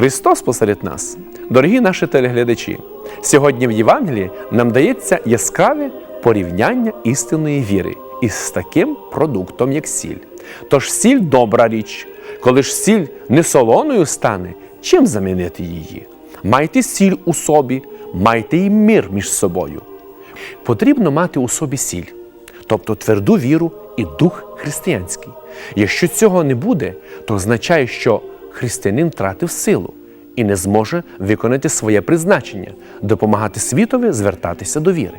Христос посеред нас, дорогі наші телеглядачі, сьогодні в Євангелії нам дається яскраве порівняння істинної віри із таким продуктом, як сіль. Тож сіль добра річ. Коли ж сіль не солоною стане, чим замінити її? Майте сіль у собі, майте й мир між собою. Потрібно мати у собі сіль, тобто тверду віру і дух християнський. Якщо цього не буде, то означає, що християнин втратив силу і не зможе виконати своє призначення допомагати світові звертатися до віри.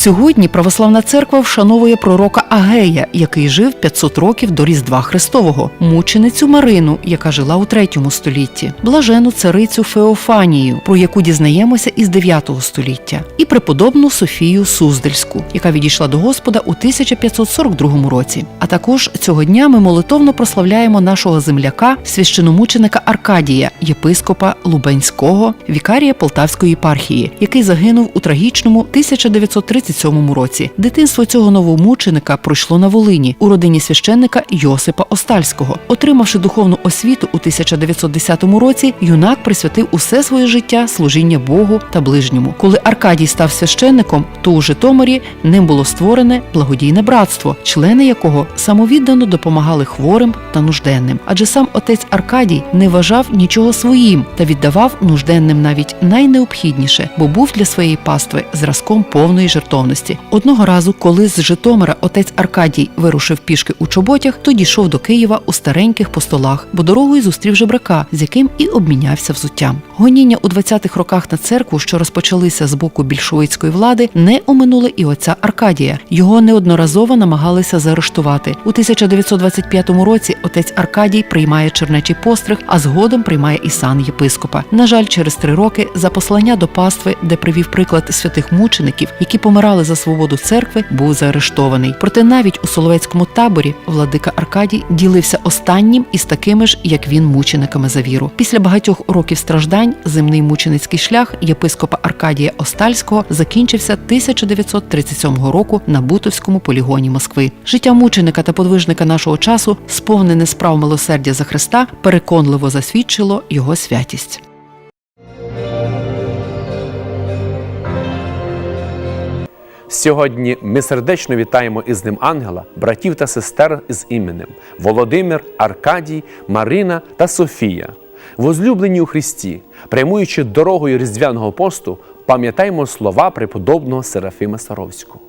Сьогодні православна церква вшановує пророка Агея, який жив 500 років до Різдва Христового, мученицю Марину, яка жила у третьому столітті, блажену царицю Феофанію, про яку дізнаємося із 9 століття, і преподобну Софію Суздальську, яка відійшла до Господа у 1542 році. А також цього дня ми молитовно прославляємо нашого земляка, священомученика Аркадія, єпископа Лубенського, вікарія Полтавської єпархії, який загинув у трагічному 1937 році. Дитинство цього новомученика пройшло на Волині у родині священника Йосипа Остальського. Отримавши духовну освіту у 1910 році, юнак присвятив усе своє життя служіння Богу та ближньому. Коли Аркадій став священником, то у Житомирі ним було створене благодійне братство, члени якого самовіддано допомагали хворим та нужденним. Адже сам отець Аркадій не вважав нічого своїм та віддавав нужденним навіть найнеобхідніше, бо був для своєї пастви зразком повної жертовності. Одного разу, коли з Житомира отець Аркадій вирушив пішки у чоботях, то дійшов до Києва у стареньких постолах, бо дорогою зустрів жебрака, з яким і обмінявся взуттям. Гоніння у 20-х роках на церкву, що розпочалися з боку більшовицької влади, не оминули і отця Аркадія. Його неодноразово намагалися заарештувати. У 1925 році отець Аркадій приймає чернечий постриг, а згодом приймає і сан єпископа. На жаль, через три роки за послання до пастви, де привів приклад святих мучеників, які помирали за свободу церкви, був заарештований. Проте навіть у Соловецькому таборі владика Аркадій ділився останнім із такими ж, як він, мучениками за віру. Після багатьох років страждань земний мученицький шлях єпископа Аркадія Остальського закінчився 1937 року на Бутовському полігоні Москви. Життя мученика та подвижника нашого часу, сповнене справ милосердя за Христа, переконливо засвідчило його святість. Сьогодні ми сердечно вітаємо із ним ангела, братів та сестер з іменем Володимир, Аркадій, Марина та Софія. Возлюблені у Христі, прямуючи дорогою Різдвяного посту, пам'ятаємо слова преподобного Серафима Саровського.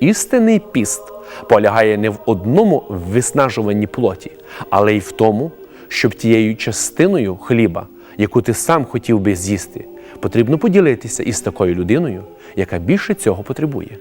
Істинний піст полягає не в одному виснажуванні плоті, але й в тому, щоб тією частиною хліба, яку ти сам хотів би з'їсти, потрібно поділитися із такою людиною, яка більше цього потребує.